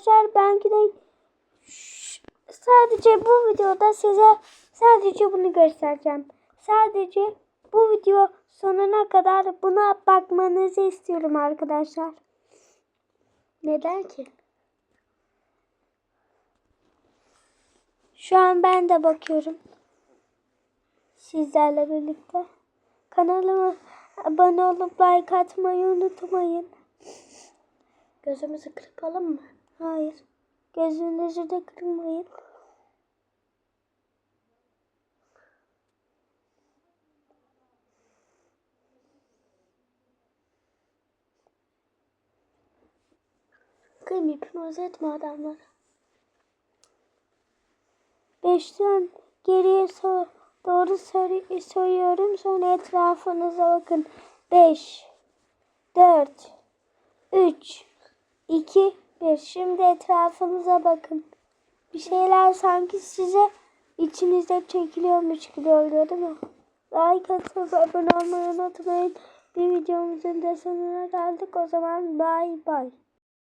Arkadaşlar ben yine sadece bu videoda size sadece bunu göstereceğim. Sadece bu video sonuna kadar buna bakmanızı istiyorum arkadaşlar. Neden ki? Şu an ben de bakıyorum. Sizlerle birlikte. Kanalıma abone olup like atmayı unutmayın. Gözümüzü kırpalım mı? Hayır. Gözünüzü de kırmayın. Kıyım hipnoz etme adamlar. Beşten geriye so doğru soru soruyorum. Sonra etrafınıza bakın. Beş, dört, üç, iki, bir. Şimdi etrafınıza bakın. Bir şeyler sanki size içinizde çekiliyormuş gibi oluyor değil mi? Like atıp abone olmayı unutmayın. Bir videomuzun da sonuna geldik. O zaman bye bye.